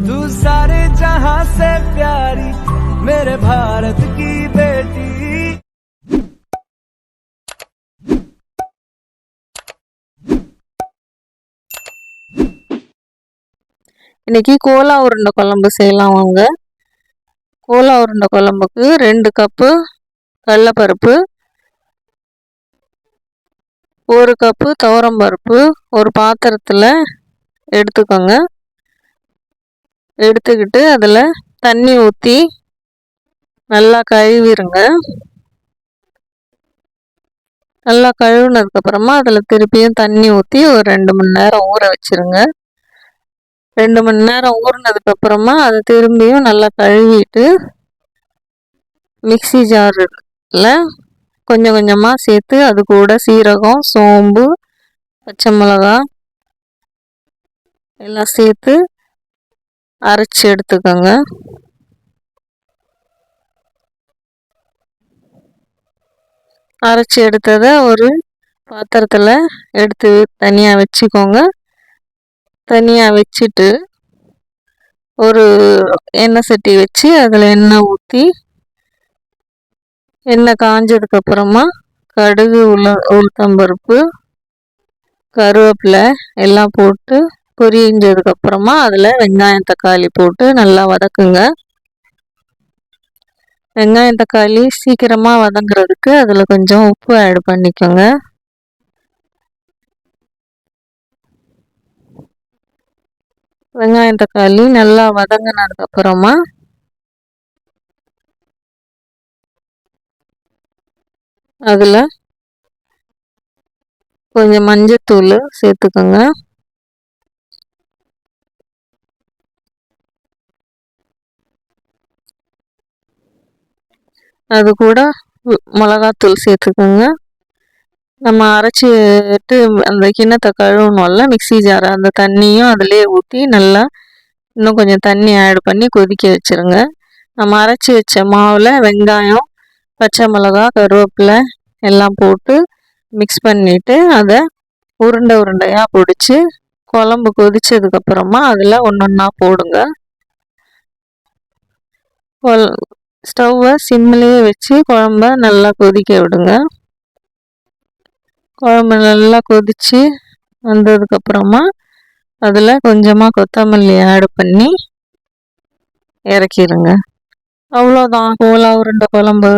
तू सारे जहां से प्यारी मेरे भारत की बेटी இன்னைக்கு கோலா உருண்டை குழம்பு செய்யலாம் வாங்க கோலா உருண்டை குழம்புக்கு ரெண்டு கப்பு கடலப்பருப்பு ஒரு கப்பு துவரம்பருப்பு ஒரு பாத்திரத்தில் எடுத்துக்கோங்க எடுத்துக்கிட்டு அதில் தண்ணி ஊற்றி நல்லா கழுவிடுங்க நல்லா கழுவுனதுக்கப்புறமா அதில் திருப்பியும் தண்ணி ஊற்றி ஒரு ரெண்டு மணி நேரம் ஊற வச்சுருங்க. ரெண்டு மணி நேரம் ஊறினதுக்கப்புறமா அதை திரும்பியும் நல்லா கழுவிட்டு மிக்ஸி ஜாரில் கொஞ்சம் கொஞ்சமாக சேர்த்து அது கூட சீரகம் சோம்பு பச்சை மிளகா எல்லாம் சேர்த்து அரைச்சி எடுத்துக்கோங்க. அரைச்சி எடுத்ததை ஒரு பாத்திரத்தில் எடுத்து தனியாக வச்சுக்கோங்க. தனியாக வச்சுட்டு ஒரு எண்ணெய் சட்டி வச்சு அதில் எண்ணெய் ஊற்றி எண்ணெய் காஞ்சதுக்கப்புறமா கடுகு உள்ள உளுத்தம்பருப்பு கருவேப்பிலை எல்லாம் போட்டு பொரிஞ்சதுக்கப்புறமா அதில் வெங்காயம் தக்காளி போட்டு நல்லா வதக்குங்க. வெங்காயம் தக்காளி சீக்கிரமாக வதங்குறதுக்கு அதில் கொஞ்சம் உப்பு ஆட் பண்ணிக்கோங்க. வெங்காயம் தக்காளி நல்லா வதங்கினதுக்கு அப்புறமா அதில் கொஞ்சம் மஞ்சத்தூள் சேர்த்துக்கோங்க. அது கூட மிளகாத்தூள் சேர்த்துக்கோங்க. நம்ம அரைச்சிட்டு அந்த கிண்ணத்தை கழுவணும்ல மிக்சி ஜாரை அந்த தண்ணியும் அதிலே ஊற்றி நல்லா இன்னும் கொஞ்சம் தண்ணி ஆட் பண்ணி கொதிக்க வச்சுருங்க. நம்ம அரைச்சி வச்ச மாவில் வெங்காயம் பச்சை மிளகா கருவேப்பிலை எல்லாம் போட்டு மிக்ஸ் பண்ணிவிட்டு அதை உருண்டை உருண்டையாக பிடிச்சி குழம்பு கொதிச்சதுக்கப்புறமா அதில் ஒன்று ஒன்றா போடுங்க ஸ்டவ்வை சிம்மிலேயே வச்சு குழம்ப நல்லா கொதிக்க விடுங்க. குழம்பு நல்லா கொதித்து வந்ததுக்கப்புறமா அதில் கொஞ்சமாக கொத்தமல்லி ஆட் பண்ணி இறக்கிடுங்க அவ்வளோதான் கோலா உருண்டை குழம்பு.